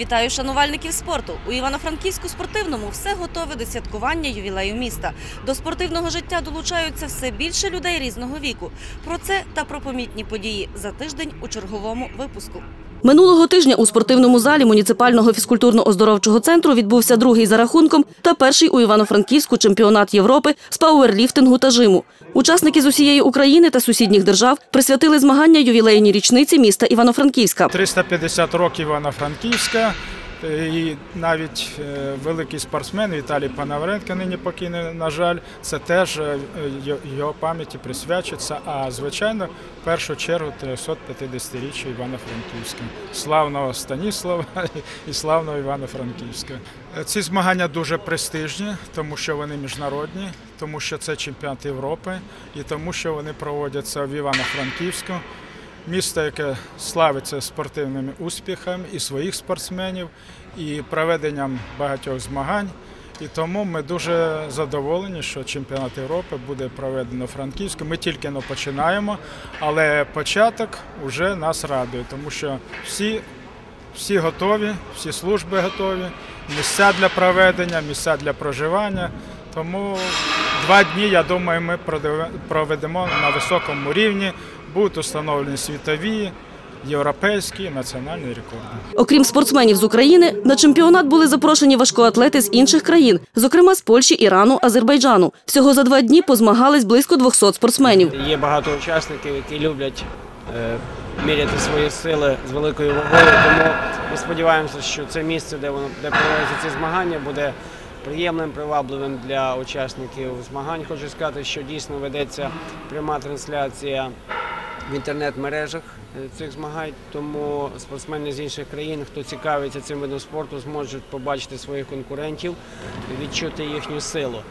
Вітаю шанувальників спорту. У Івано-Франківську спортивному все готове до святкування ювілею міста. До спортивного життя долучаються все більше людей різного віку. Про це та про помітні події за тиждень у черговому випуску. Минулого тижня у спортивному залі муніципального фізкультурно-оздоровчого центру відбувся другий за рахунком та перший у Івано-Франківську чемпіонат Європи з пауерліфтингу та жиму. Учасники з усієї України та сусідніх держав присвятили змагання ювілейній річниці міста Івано-Франківська. 350 років Івано-Франківська. І навіть е, великий спортсмен Віталій Панавренко, нині покійний, на жаль, це теж е, його пам'яті присвячується. А звичайно, в першу чергу 350-річчя Івано-Франківська, славного Станіслава і славного Івано-Франківська. Е, Ці змагання дуже престижні, тому що вони міжнародні, тому що це чемпіонат Європи і тому, що вони проводяться в Івано-Франківську. Місто, яке славиться спортивними успіхами і своїх спортсменів, і проведенням багатьох змагань. І тому ми дуже задоволені, що чемпіонат Європи буде проведено в. Ми тільки но починаємо, але початок вже нас радує, тому що всі, всі готові, всі служби готові, місця для проведення, місця для проживання. Тому два дні, я думаю, ми проведемо на високому рівні. Будуть установлені світові, європейські і національні рекорди. Окрім спортсменів з України, на чемпіонат були запрошені важкоатлети з інших країн, зокрема з Польщі, Ірану, Азербайджану. Всього за два дні позмагались близько 200 спортсменів. Є багато учасників, які люблять е, міряти свої сили з великою вагою. Тому ми сподіваємося, що це місце, де воно де проводяться ці змагання, буде приємним, привабливим для учасників змагань. Хочу сказати, що дійсно ведеться пряма трансляція в інтернет-мережах е, цих змагань. Тому спортсмени з інших країн, хто цікавиться цим видом спорту, зможуть побачити своїх конкурентів, відчути їхню силу.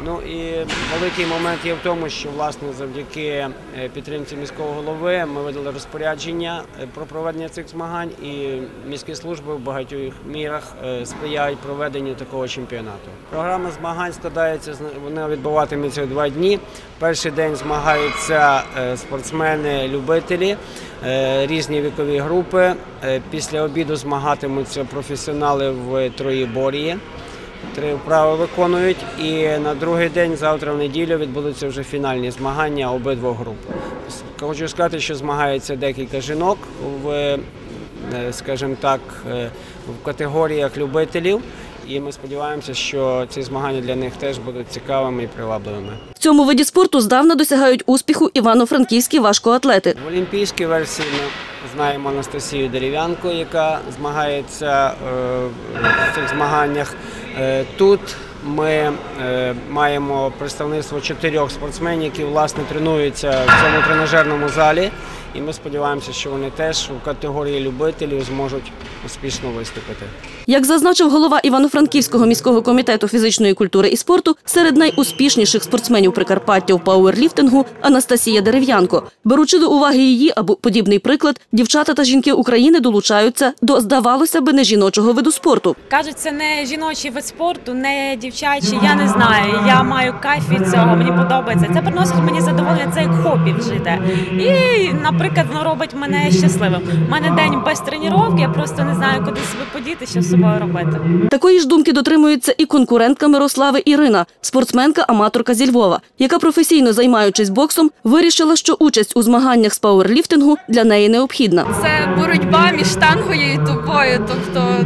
Ну і великий момент є в тому, що власне завдяки е, підтримці міського голови ми видали розпорядження е, про проведення цих змагань, і міські служби в багатьох мірах е, сприяють проведенню такого чемпіонату. Програма змагань складається вона відбуватиметься два дні. Перший день змагаються спортсмени-любителі, різні вікові групи. Після обіду змагатимуться професіонали в троєбор'ї три вправи виконують. І на другий день, завтра в неділю, відбудуться вже фінальні змагання обидвох груп. Хочу сказати, що змагається декілька жінок в, е, скажімо так, е, в категоріях любителів. І ми сподіваємося, що ці змагання для них теж будуть цікавими і привабливими. В цьому виді спорту здавна досягають успіху івано-франківські важкоатлети. В олімпійській версії ми знаємо Анастасію Дерев'янко, яка змагається е, в цих змаганнях. Е, Тут ми е, маємо представництво чотирьох спортсменів, які власне тренуються в цьому тренажерному залі. І ми сподіваємося, що вони теж у категорії любителів зможуть успішно виступити. Як зазначив голова Івано-Франківського міського комітету фізичної культури і спорту, серед найуспішніших спортсменів Прикарпаття в пауерліфтингу Анастасія Дерев'янко. Беручи до уваги її або подібний приклад, дівчата та жінки України долучаються до, здавалося би, не жіночого виду спорту. Кажуть, це не жіночий вид спорту, не дівчачий. Я не знаю. Я маю кайф від цього. Мені подобається. Це приносить мені задоволення. Це як хобі вжите. І, наприклад, воно робить мене щасливим. У мене день без тренування, я просто не знаю, куди себе подіти, що з собою робити. Такої ж думки дотримується і конкурентка Мирослави Ірина, спортсменка-аматорка зі Львова, яка професійно займаючись боксом, вирішила, що участь у змаганнях з пауерліфтингу для неї необхідна. це боротьба між штангою і тобою. Тобто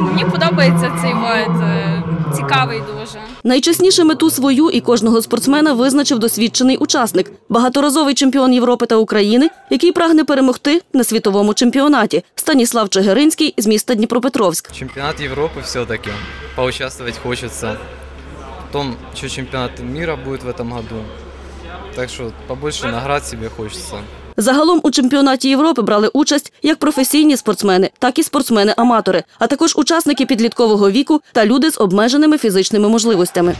мені подобається цей вид, е, цікавий дуже. Найчасніше мету свою і кожного спортсмена визначив досвідчений учасник, багаторазовий чемпіон Європи та України, який прагне перемогти на світовому чемпіонаті. Станіслав Чигиринський з міста Дніпропетровськ. Чемпионат Европы все-таки. Поучаствовать хочется. Потом еще чемпионат мира будет в этом году. Так что побольше наград себе хочется. Загалом у чемпіонаті Європи брали участь як професійні спортсмени, так і спортсмени-аматори, а також учасники підліткового віку та люди з обмеженими фізичними можливостями.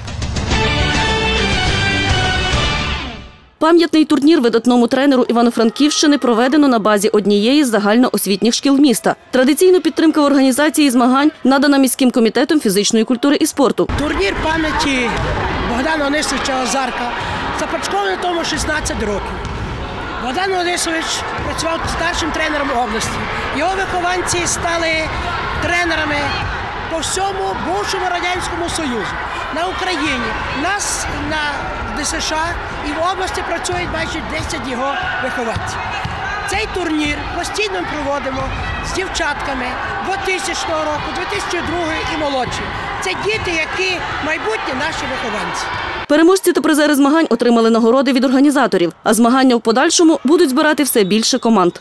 Пам'ятний турнір видатному тренеру Івано-Франківщини проведено на базі однієї з загальноосвітніх шкіл міста. Традиційно підтримка в організації змагань надана міським комітетом фізичної культури і спорту. Турнір пам'яті Богдана Онисовича Озарка започаткований тому 16 років. Богдан Олесович працював старшим тренером області. Його вихованці стали тренерами по всьому бувшому радянському союзу на Україні. Нас на ДСШ і в області працюють майже 10 його вихованців. Цей турнір постійно проводимо з дівчатками 2000 року, 2002 і молодші. Це діти, які майбутні наші вихованці. Переможці та призери змагань отримали нагороди від організаторів, а змагання в подальшому будуть збирати все більше команд.